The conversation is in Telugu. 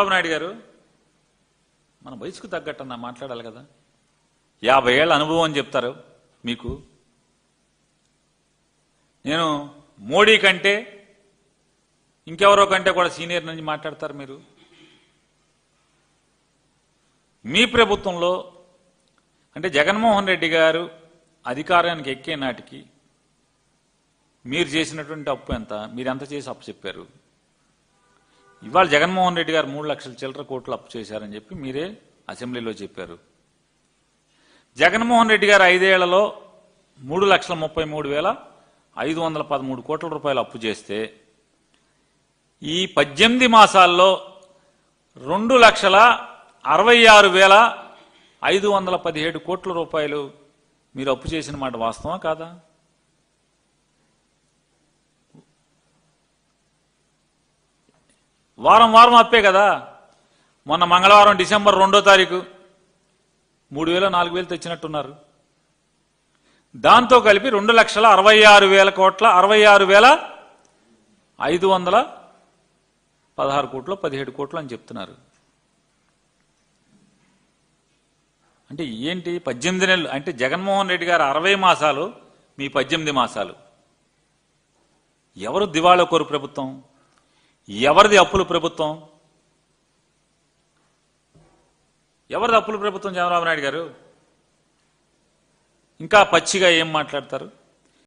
చంద్రబాబు నాయుడు గారు మన వయసుకు తగ్గట్టు నా మాట్లాడాలి కదా. యాభై ఏళ్ళ అనుభవం అని చెప్తారు మీకు. నేను మోడీ కంటే ఇంకెవరో కంటే కూడా సీనియర్ నుంచి మాట్లాడతారు మీరు. మీ ప్రభుత్వంలో అంటే జగన్మోహన్ రెడ్డి గారు అధికారానికి ఎక్కే నాటికి మీరు చేసినటువంటి అప్పు ఎంత? మీరు ఎంత చేసి అప్పు చెప్పారు? ఇవాళ జగన్మోహన్ రెడ్డి గారు మూడు లక్షల చిల్లర కోట్లు అప్పు చేశారని చెప్పి మీరే అసెంబ్లీలో చెప్పారు. జగన్మోహన్ రెడ్డి గారు ఐదేళ్ళలో మూడు లక్షల ముప్పై మూడు వేల ఐదు వందల పదమూడు కోట్ల రూపాయలు అప్పు చేస్తే ఈ పద్దెనిమిది మాసాల్లో రెండు లక్షల అరవై ఆరు వేల ఐదు వందల పదిహేడు కోట్ల రూపాయలు మీరు అప్పు చేసిన మాట వాస్తవా కాదా? వారం వారం అప్పే కదా. మొన్న మంగళవారం డిసెంబర్ రెండో తారీఖు మూడు వేల నాలుగు వేలు తెచ్చినట్టున్నారు. దాంతో కలిపి రెండు లక్షల అరవై ఆరు వేల కోట్ల అరవై ఆరు వేల ఐదు వందల పదహారు కోట్లు పదిహేడు కోట్లు అని చెప్తున్నారు. అంటే ఏంటి పద్దెనిమిది నెలలు? అంటే జగన్మోహన్ రెడ్డి గారు అరవై మాసాలు మీ పద్దెనిమిది మాసాలు. ఎవరు దివాళా కోరు ప్రభుత్వం? ఎవరిది అప్పుల ప్రభుత్వం? ఎవరిది అప్పుల ప్రభుత్వం చంద్రబాబు నాయుడు గారు? ఇంకా పచ్చిగా ఏం మాట్లాడతారు?